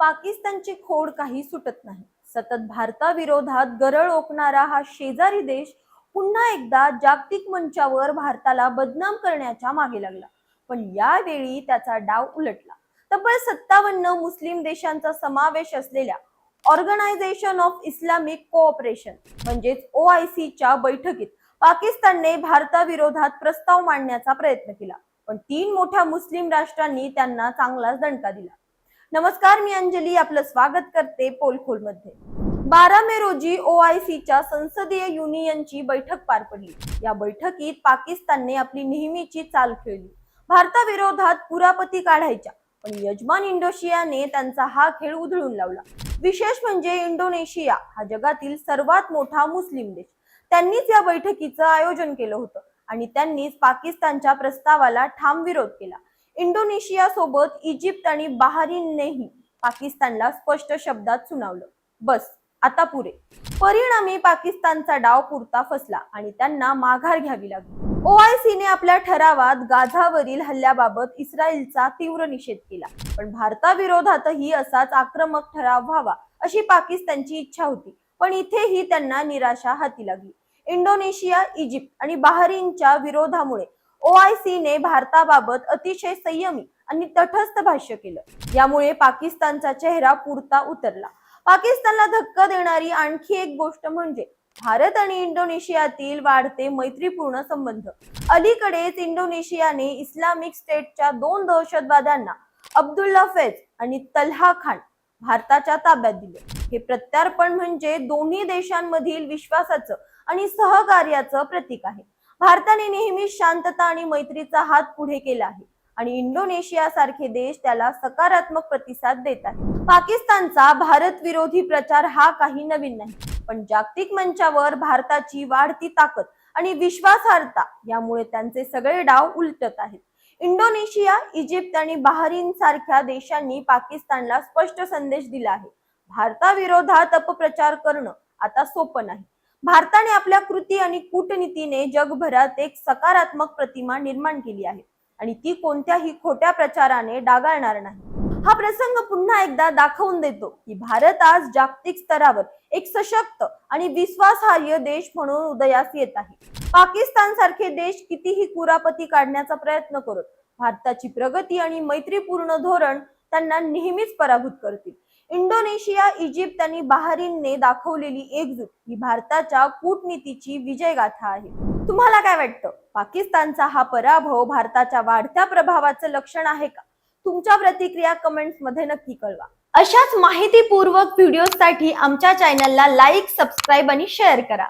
पाकिस्तानची खोड काही सुटत नाही. सतत भारताविरोधात गरळ ओकणारा हा शेजारी देश पुन्हा एकदा जागतिक मंचावर भारताला बदनाम करण्याच्या मागे लागला. पण यावेळी त्याचा डाव उलटला. तब्बल सत्तावन्न मुस्लिम देशांचा समावेश असलेल्या ऑर्गनायझेशन ऑफ इस्लामिक कोऑपरेशन म्हणजेच ओ आय च्या बैठकीत पाकिस्तानने भारताविरोधात प्रस्ताव मांडण्याचा प्रयत्न केला. पण तीन मोठ्या मुस्लिम राष्ट्रांनी त्यांना चांगलाच दणका दिला. नमस्कार मी अंजली. आपलं स्वागत करते पोलखोलमध्ये बारा मे रोजी OIC च्या संसदीय युनियनची बैठक पार पडली. या बैठकीत पाकिस्तानने आपली नेहमीची चाल खेळली. भारताविरोधात पुरापती काढायच्या पण यजमान इंडोनेशियाने त्यांचा हा खेळ उधळून लावला. विशेष म्हणजे इंडोनेशिया हा जगातील सर्वात मोठा मुस्लिम देश. त्यांनीच या बैठकीचं आयोजन केलं होतं आणि त्यांनीच पाकिस्तानच्या प्रस्तावाला ठाम विरोध केला. इंडोनेशिया सोबत इजिप्त आणि बहारीननेही पाकिस्तानला स्पष्ट शब्दात सुनावलं. बस आता पुरे परिणामी पाकिस्तानचा डाव पुरता फसला आणि त्यांना माघार घ्यावी लागली. ओआयसीने आपल्या ठरावात गाझावरील हल्ल्याबाबत इस्रायलचा तीव्र निषेध केला. पण भारताविरोधातही असाच आक्रमक ठराव व्हावा अशी पाकिस्तानची इच्छा होती. पण इथेही त्यांना निराशा हाती लागली. इंडोनेशिया इजिप्त आणि बहारीनच्या विरोधामुळे ओआयसीने भारताबाबत अतिशय संयमी आणि तटस्थ भाष्य केलं. यामुळे पाकिस्तानचा चेहरा पुरता उतरला. पाकिस्तानला धक्का देणारी आणखी एक गोष्ट म्हणजे भारत आणि इंडोनेशियातील वाढते मैत्रीपूर्ण संबंध. अलीकडेच इंडोनेशियाने इस्लामिक स्टेटच्या दोन दहशतवाद्यांना अब्दुल्ला फैज आणि तल्हा खान भारताच्या ताब्यात दिले. हे प्रत्यार्पण म्हणजे दोन्ही देशांमधील विश्वासाचं आणि सहकार्याचं प्रतीक आहे. भारताने नेहमी शांतता आणि मैत्रीचा हात पुढे केला आहे. आणि इंडोनेशिया सारखे देश त्याला सकारात्मक प्रतिसाद देतात पाकिस्तानचा भारत विरोधी प्रचार हा काही नवीन नाही पण जागतिक मंचावर भारताची वाढती ताकद आणि विश्वासार्हता यामुळे त्यांचे सगळे डाव उलटत आहेत. इंडोनेशिया इजिप्त आणि बहारीन सारख्या देशांनी पाकिस्तानला स्पष्ट संदेश दिला आहे. भारताविरोधात अपप्रचार करणं आता सोपं नाही. भारताने आपल्या कृती आणि कूटनीतीने जगभरात एक सकारात्मक प्रतिमा निर्माण केली आहे. आणि ती कोणत्याही खोट्या प्रचाराने डागाळणार नाही. हा प्रसंग पुन्हा एकदा दाखवून देतो की भारत आज जागतिक स्तरावर एक सशक्त आणि विश्वासार्ह देश म्हणून उदयास येत आहे. पाकिस्तान सारखे देश कितीही कुरापती काढण्याचा प्रयत्न करत भारताची प्रगती आणि मैत्रीपूर्ण धोरण त्यांना नेहमीच पराभूत करतील. इंडोनेशिया इजिप्त आणि बहारीनने दाखवलेली एकजूट ही भारताच्या कूटनीतीची विजयगाथा आहे. तुम्हाला काय वाटतं? पाकिस्तानचा हा पराभव भारताच्या वाढत्या प्रभावाचं लक्षण आहे का? तुमच्या प्रतिक्रिया कमेंट्समध्ये नक्की कळवा. अशाच माहितीपूर्वक व्हिडिओसाठी आमच्या चॅनलला लाईक सबस्क्राईब आणि शेअर करा.